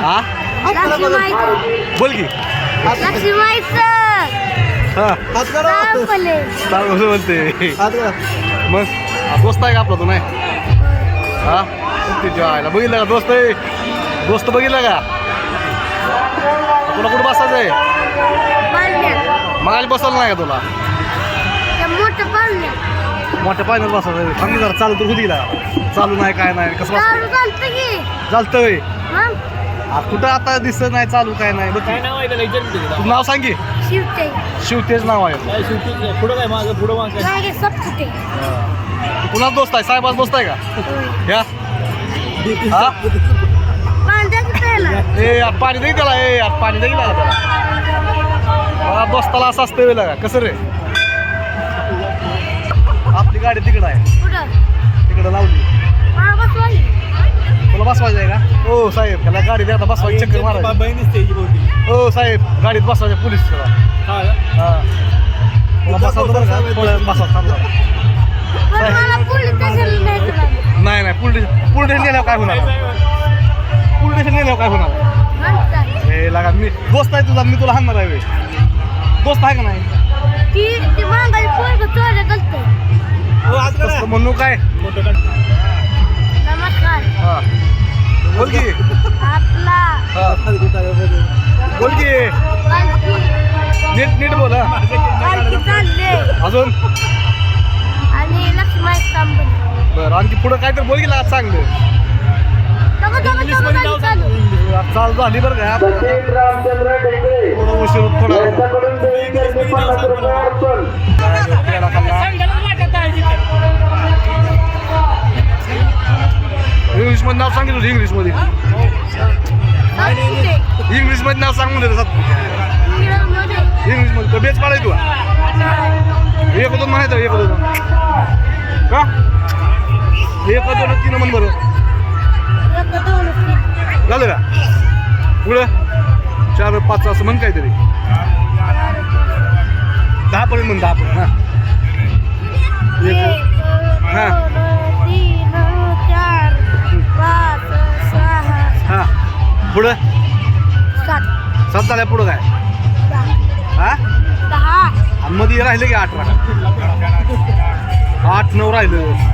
हा? बोल की. हा. कसं म्हणते. मग हा, दोस्त आहे का आपला तो नाही? हा? तिच्या आईला बघितलं का दोस्त आहे? दोस्त बघितला का? तुला कुठं बसायचं आहे? पाळण्यात. मग बसवलं नाही का तुला? मोठ्या पाण्यात बसायचं आहे. सांग जरा चालू तर होती चालू नाही काय नाही. कसं चालतं होय कुठं आता दिसत नाही चालू काय नाही. बघ. काय नाव आहे त्याला विचारते तू नाव सांग की. शिवते. शिवतेज नाव आहे. काय पुढं काय? माझं पुढं मागं काय? मागे सपकुटे कुणाच दोस्त आहे? साहेबाच दोस्त आहे का? ह्या. हा? ए यार पाणी दे त्याला. ए यार पाणी दे त्याला मला दोस्ताला असं असतं वेळ का? कसं रे? आपली गाडी तिकडं आहे. कुठं? तिकडं लावली. हा बसवाली. तुला बसवायचं आहे का? हो साहेब. त्याला गाडी द्या बसवायची चक्कर मारायची. बहिणीच त्याची बहुती हो साहेब. गाडीत बसवायचं पोलीस हा? हा. बसवा नाही. नाही नाही पुल पुल स्टेशन नेल्यावर काय होणार? पुल स्टेशन नेल्यावर काय होणार? हे लागा मी दोस्त आहे तुझा मी तुला हाणणार आहे. दोस्त आहे का नाही? हो, म्हणू काय? बोल की. नीट नीट बोल. अजून? आणि लक्ष्मी कंपनी बरं आणखी पुढं काय तर बोल की लागा चांगलं. इंग्लिशमध्ये नाव. चालू. झाली बरं का थोडं उशीर थोडा. यांच्याकडून देवीचे पन्नास रुपये इंग्लिशमध्ये नाव सांगून देतं सात इंग्लिशमध्ये. बेच पाडायचं तुला एक दोन म्हणायचं एक दोन का? एक दोन तीन म्हण बरं झालं का? पुढं? चार पाच असं म्हण काहीतरी. दहा पर्यंत म्हण दहा पर्यंत हा. हा. हा. पुढं? सात. सात झाल्या पुढं काय? हा? दहा. मध्ये राहिले की अठरा. आठ नऊ राहिलं.